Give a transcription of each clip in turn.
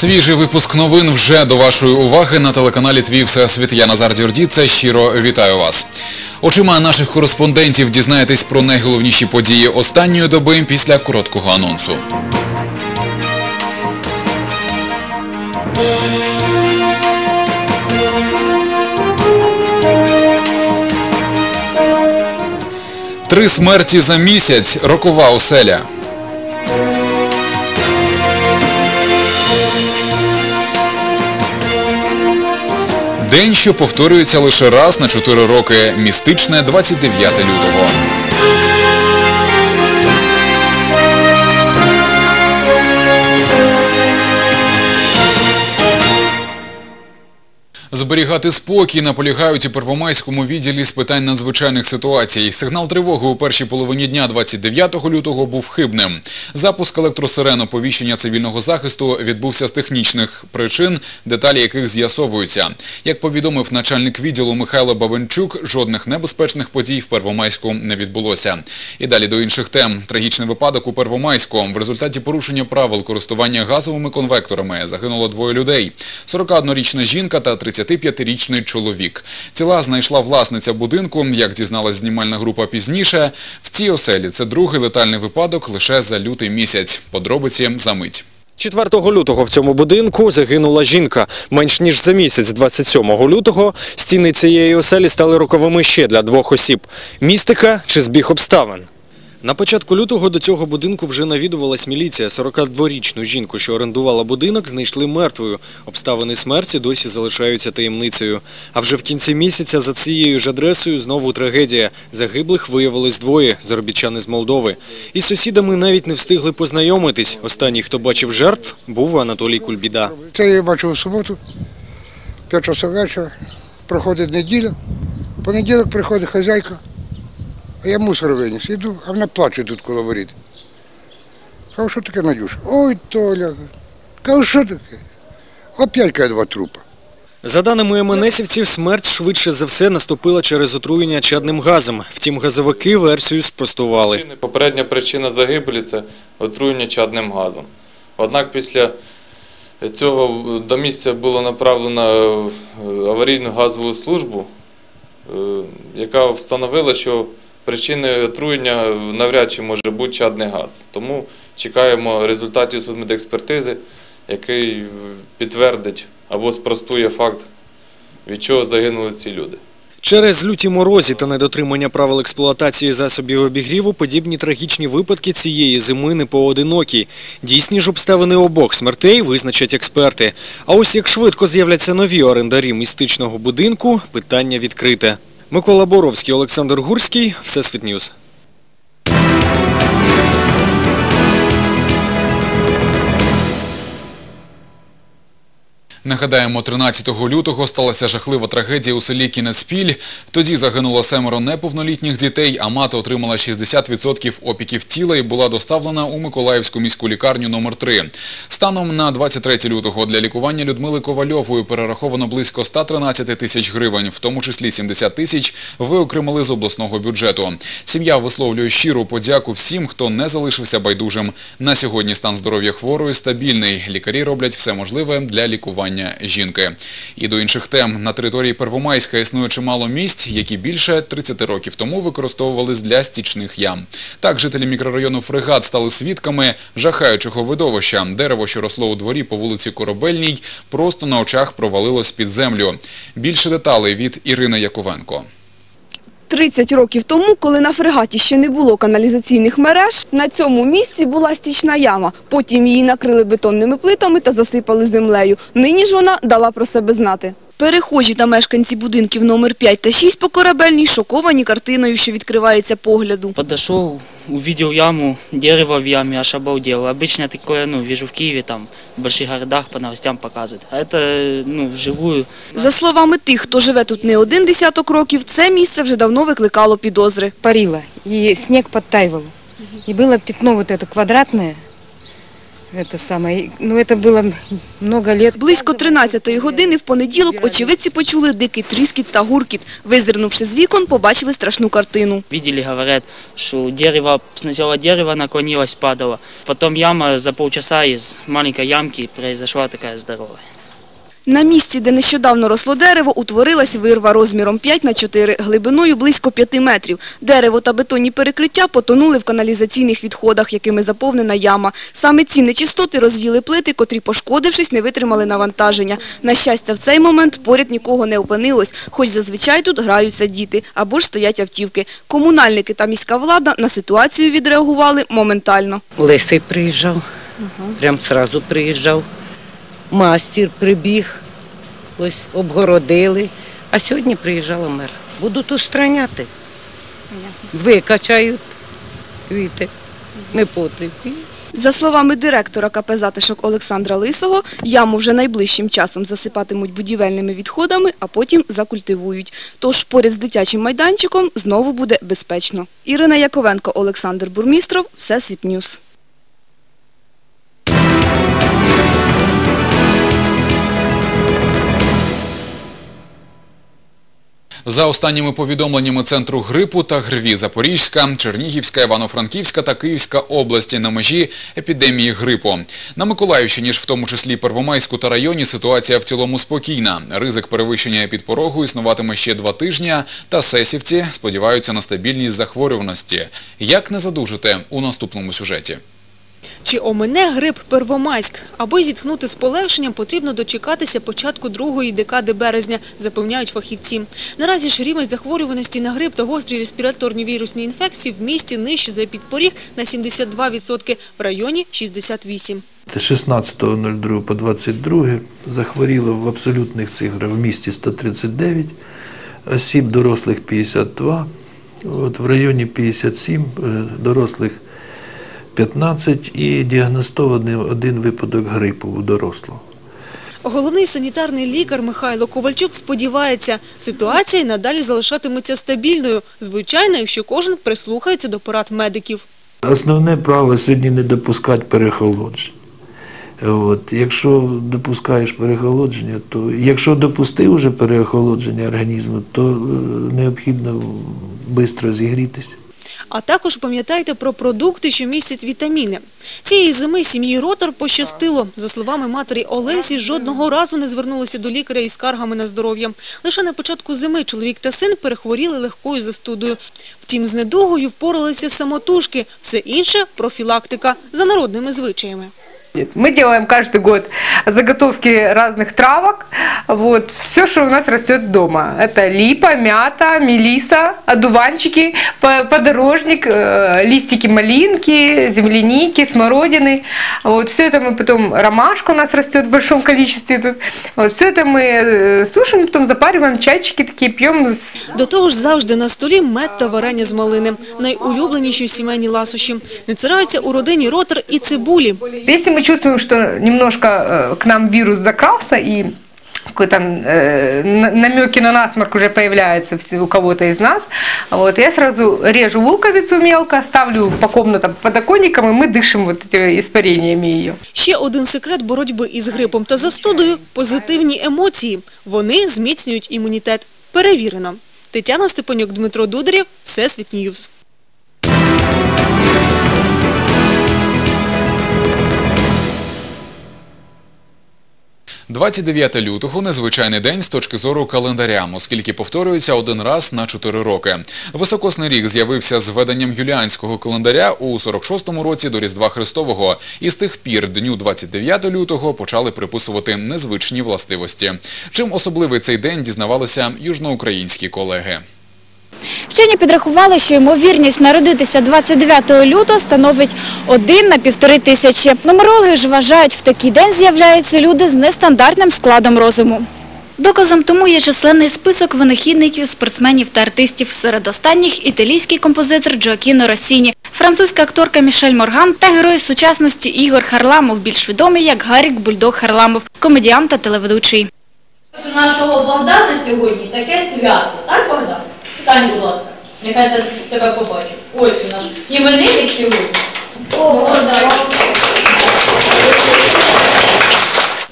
Свіжий випуск новин вже до вашої уваги на телеканалі Твій Всесвіт. Я Назар Дюрдіце. Щиро вітаю вас. Очима наших кореспондентів дізнаєтесь про найголовніші події останньої доби після короткого анонсу. Три смерті за місяць. Рокова оселя. День, що повторюється лише раз на 4 роки. Містичне 29 лютого. Зберігати спокій наполягають у Первомайському відділі з питань надзвичайних ситуацій. Сигнал тривоги у першій половині дня 29 лютого був хибним. Запуск електросирен оповіщення цивільного захисту відбувся з технічних причин, деталі яких з'ясовуються. Як повідомив начальник відділу Михайло Бабенчук, жодних небезпечних подій в Первомайську не відбулося. І далі до інших тем. Трагічний випадок у Первомайську. В результаті порушення правил користування газовими конвекторами загинуло двоє людей. 41-річна жінка та 35-річний чоловік. Тіла знайшла власниця будинку, як дізналась знімальна група пізніше. В цій оселі це другий летальний випадок лише за лютий місяць. Подробиці за мить. 4 лютого в цьому будинку загинула жінка. Менш ніж за місяць, 27 лютого, стіни цієї оселі стали роковими ще для двох осіб. Містика чи збіг обставин? На початку лютого до цього будинку вже навідувалась міліція. 42-річну жінку, що орендувала будинок, знайшли мертвою. Обставини смерті досі залишаються таємницею. А вже в кінці місяця за цією ж адресою знову трагедія. Загиблих виявилось двоє – заробітчани з Молдови. Із сусідами навіть не встигли познайомитись. Останній, хто бачив жертв, був Анатолій Кульбіда. Це я бачив у суботу, 5 часов вечора, проходить неділя, понеділок приходить хазяйка, я мусор виніс. Іду, а вона плаче тут коло воріт. Кажу, що таке, Надюша? Ой, Толя. Кажу, що таке? Опять каже два трупа. За даними МНСівців, смерть швидше за все наступила через отруєння чадним газом. Втім, газовики версію спростували. Попередня причина загибелі це отруєння чадним газом. Однак після цього до місця було направлено е, аварійну газову службу, е, яка встановила, що причиною отруєння навряд чи може бути чадний газ. Тому чекаємо результатів судмедекспертизи, який підтвердить або спростує факт, від чого загинули ці люди. Через люті морозі та недотримання правил експлуатації засобів обігріву подібні трагічні випадки цієї зими не поодинокі. Дійсні ж обставини обох смертей визначать експерти. А ось як швидко з'являться нові орендарі містичного будинку – питання відкрите. Микола Боровський, Олександр Гурський, Всесвіт Ньюс. Нагадаємо, 13 лютого сталася жахлива трагедія у селі Кінецпіль. Тоді загинуло семеро неповнолітніх дітей, а мати отримала 60% опіків тіла і була доставлена у Миколаївську міську лікарню номер 3 Станом на 23 лютого для лікування Людмили Ковальової перераховано близько 113 тисяч гривень, в тому числі 70 тисяч виокремили з обласного бюджету. Сім'я висловлює щиру подяку всім, хто не залишився байдужим. На сьогодні стан здоров'я хворої стабільний. Лікарі роблять все можливе для лікування жінки. І до інших тем. На території Первомайська існує чимало місць, які більше 30 років тому використовувались для стічних ям. Так, жителі мікрорайону Фрегат стали свідками жахаючого видовища. Дерево, що росло у дворі по вулиці Корабельній, просто на очах провалилось під землю. Більше деталей від Ірини Яковенко. 30 років тому, коли на фрегаті ще не було каналізаційних мереж, на цьому місці була стічна яма. Потім її накрили бетонними плитами та засипали землею. Нині ж вона дала про себе знати. Перехожі та мешканці будинків номер 5 та 6 по корабельній шоковані картиною, що відкривається погляду. Подошел, увидел яму, дерево в яме, аж обалдел. Обычно такое, ну, вижу в Киеве, там, в больших городах по новостям показывают. А это, ну, вживую. За словами тих, хто живе тут не один десяток років, це місце вже давно викликало підозри. парило, и снег подтаивал. И было пятно вот это квадратное, это самое. Ну, это было много лет. Близько 13-ї години в понеділок очевидці почули дикий тріскіт та гуркіт. Визирнувши з вікон, побачили страшну картину. Видели, говорят, что дерево, сначала дерево наклонилось, падало. Потом яма за полчаса из маленькой ямки произошла такая здоровая. На місці, де нещодавно росло дерево, утворилась вирва розміром 5 на 4, глибиною близько 5 метрів. Дерево та бетонні перекриття потонули в каналізаційних відходах, якими заповнена яма. Саме ці нечистоти розвіли плити, котрі, пошкодившись, не витримали навантаження. На щастя, в цей момент поряд нікого не опинилось, хоч зазвичай тут граються діти або ж стоять автівки. Комунальники та міська влада на ситуацію відреагували моментально. Лисий приїжджав, прям сразу приїжджав. Мастер прибіг, ось обгородили. А сьогодні приїжджала мер. Будуть устраняти. Викачають квіти, непотріб. І За словами директора КП «Затишок» Олександра Лисого, яму вже найближчим часом засипатимуть будівельними відходами, а потім закультивують. Тож поряд з дитячим майданчиком знову буде безпечно. Ірина Яковенко, Олександр Бурмістров, Всесвіт Ньюс. За останніми повідомленнями Центру грипу та ГРВІ Запорізька, Чернігівська, Івано-Франківська та Київська області на межі епідемії грипу. На Миколаївщині ж в тому числі Первомайську та районі ситуація в цілому спокійна. Ризик перевищення епідпорогу існуватиме ще два тижні, та сесівці сподіваються на стабільність захворюваності. Як не задужити у наступному сюжеті? Чи омине грип Первомайськ? Аби зітхнути з полегшенням, потрібно дочекатися початку другої декади березня, запевняють фахівці. Наразі ж рівень захворюваності на грип та гострі респіраторні вірусні інфекції в місті нижче за підпоріг на 72%, в районі – 68%. Це 16.02 по 22 захворіло в абсолютних цифрах в місті 139 осіб, дорослих 52, от в районі 57, е, дорослих 15 і діагностований один випадок грипу у дорослого. Головний санітарний лікар Михайло Ковальчук сподівається, ситуація й надалі залишатиметься стабільною, звичайно, якщо кожен прислухається до порад медиків. Основне правило сьогодні не допускати перехолодження. От, якщо допускаєш перехолодження, то якщо допустив вже переохолодження організму, то е, необхідно швидко зігрітися. А також пам'ятайте про продукти, що містять вітаміни. Цієї зими сім'ї Ротор пощастило. За словами матері Олесі, жодного разу не звернулися до лікаря із скаргами на здоров'я. Лише на початку зими чоловік та син перехворіли легкою застудою. Втім, з недугою впоралися самотужки. Все інше – профілактика за народними звичаями. Мы делаем каждый год заготовки разных травок. Вот. Все, что у нас растет дома. Это липа, мята, мелиса, одуванчики, по- подорожник, э, листики малинки, земляники, смородины. Вот. Все это мы потом, ромашка у нас растет в большом количестве тут. Вот. Все это мы э, сушим, потом запариваем, чайчики такие пьем с До того ж завжди на столі мед та варення з малини. Найулюбленіші сімейні ласощі. Не цураються у родині Ротор і цибулі. Если мы чувствуем, что немножко э, к нам вирус закрался и какой-то э, н- намеки на насморк уже появляются вс- у кого-то из нас, вот, я сразу режу луковицу мелко, ставлю по комнатам подоконникам, и мы дышим вот этими испарениями ее. Ще один секрет боротьби із грипом та застудою – позитивні емоції. Вони зміцнюють імунітет. Перевірено. Тетяна Степанюк, Дмитро Дударєв, Всесвіт Ньюз. 29 лютого – незвичайний день з точки зору календаря, оскільки повторюється один раз на 4 роки. Високосний рік з'явився з введенням юліанського календаря у 46-му році до Різдва Христового. І з тих пір дню 29 лютого почали приписувати незвичні властивості. Чим особливий цей день дізнавалися южноукраїнські колеги. Вчені підрахували, що ймовірність народитися 29 лютого становить 1 на півтори тисячі. Нумерологи ж вважають, в такий день з'являються люди з нестандартним складом розуму. Доказом тому є численний список винахідників, спортсменів та артистів. Серед останніх – італійський композитор Джоакіно Росіні, французька акторка Мішель Морган та герой сучасності Ігор Харламов, більш відомий як Гарік Бульдог Харламов, комедіант та телеведучий. У нашого Богдана сьогодні таке свято, так, Богдан? Встань, будь ласка, нехай я тебе побачу. Ось він наш іменинник сьогодні. О, Богдан.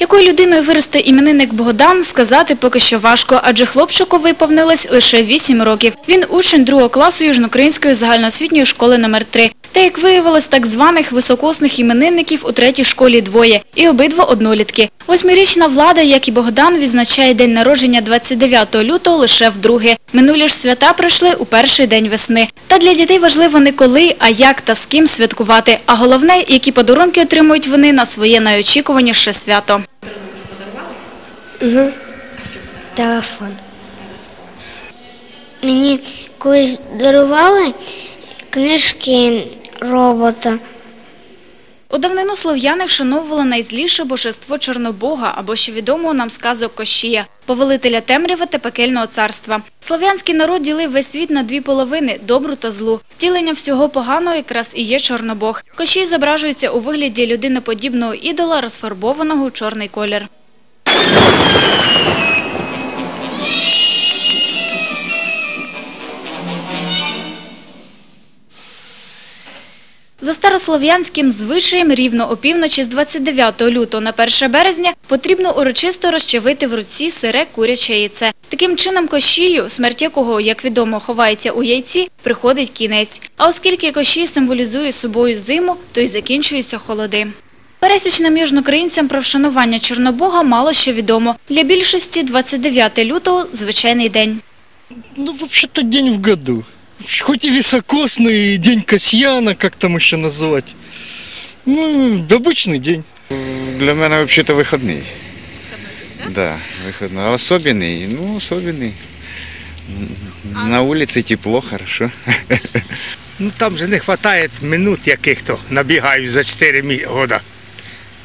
Якою людиною виросте іменинник Богдан, сказати поки що важко, адже хлопчику виповнилось лише 8 років. Він учень другого класу Южноукраїнської загальноосвітньої школи номер 3 Та як виявилось, так званих високосних іменинників у третій школі двоє, і обидва однолітки. Восьмирічна влада, як і Богдан, відзначає день народження 29 лютого лише вдруге. Минулі ж свята прийшли у перший день весни. Та для дітей важливо не коли, а як та з ким святкувати. А головне, які подарунки отримують вони на своє найочікуваніше свято. Угу. Телефон. Мені колись дарували книжки робота. У давнину слов'яни вшановували найзліше божество Чорнобога, або ще відомого нам сказок Кощія, повелителя темряви та пекельного царства. Слов'янський народ ділив весь світ на дві половини – добру та злу. Втіленням всього поганого якраз і є Чорнобог. Кощій зображується у вигляді людиноподібного ідола, розфарбованого у чорний колір. За старослов'янським звичаєм рівно опівночі з 29 лютого на 1 березня потрібно урочисто розчавити в руці сире куряче яйце. Таким чином кощію, смерть якого, як відомо, ховається у яйці, приходить кінець. А оскільки кощій символізує собою зиму, то й закінчуються холоди. Пересічним южноукраїнцям про вшанування Чорнобога мало що відомо. Для більшості 29 лютого – звичайний день. Ну, вообще-то день в году Хоть и високосный, день Касьяна, как там еще назвать. Ну, обычный день. Для мене взагалі вихідний. Да, вихідний. А особенний, ну, особенний. На вулиці тепло, хорошо. Ну там же не вистачає минут яких-то набігають за 4 мі- года.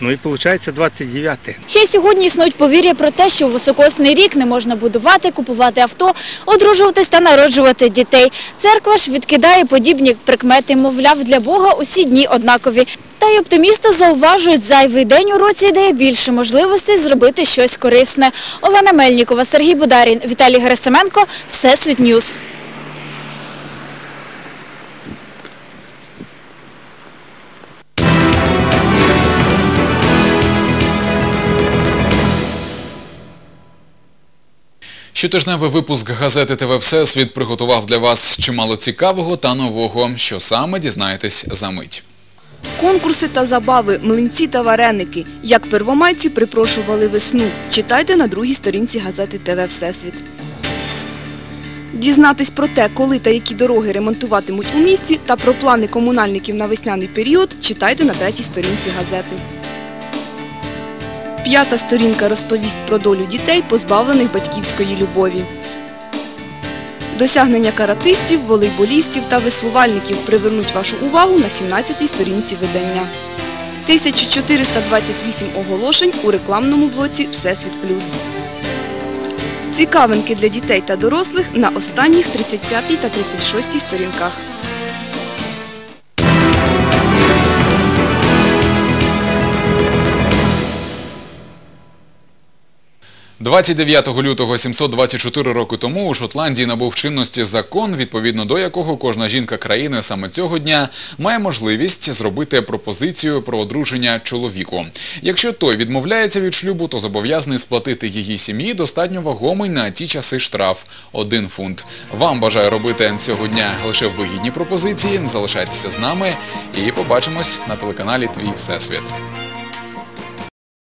Ну і виходить 29. Ще сьогодні існують повір'я про те, що у високосний рік не можна будувати, купувати авто, одружуватись та народжувати дітей. Церква ж відкидає подібні прикмети, мовляв, для Бога усі дні однакові. Та й оптимісти зауважують, зайвий день у році дає більше можливостей зробити щось корисне. Олена Мельнікова, Сергій Бударін, Віталій Герасименко, Всесвіт Ньюс. Щотижневий випуск газети ТВ Всесвіт приготував для вас чимало цікавого та нового, що саме дізнаєтесь за мить. Конкурси та забави, млинці та вареники. Як первомайці припрошували весну. Читайте на другій сторінці газети ТВ Всесвіт. Дізнатись про те, коли та які дороги ремонтуватимуть у місті та про плани комунальників на весняний період читайте на третій сторінці газети. П'ята сторінка розповість про долю дітей, позбавлених батьківської любові. Досягнення каратистів, волейболістів та веслувальників привернуть вашу увагу на 17-й сторінці видання. 1428 оголошень у рекламному блоці Всесвіт Плюс. Цікавинки для дітей та дорослих на останніх 35 та 36 сторінках. 29 лютого 724 роки тому у Шотландії набув чинності закон, відповідно до якого кожна жінка країни саме цього дня має можливість зробити пропозицію про одруження чоловіку. Якщо той відмовляється від шлюбу, то зобов'язаний сплатити її сім'ї достатньо вагомий на ті часи штраф – 1 фунт. Вам бажаю робити цього дня лише вигідні пропозиції. Залишайтеся з нами і побачимось на телеканалі Твій Всесвіт.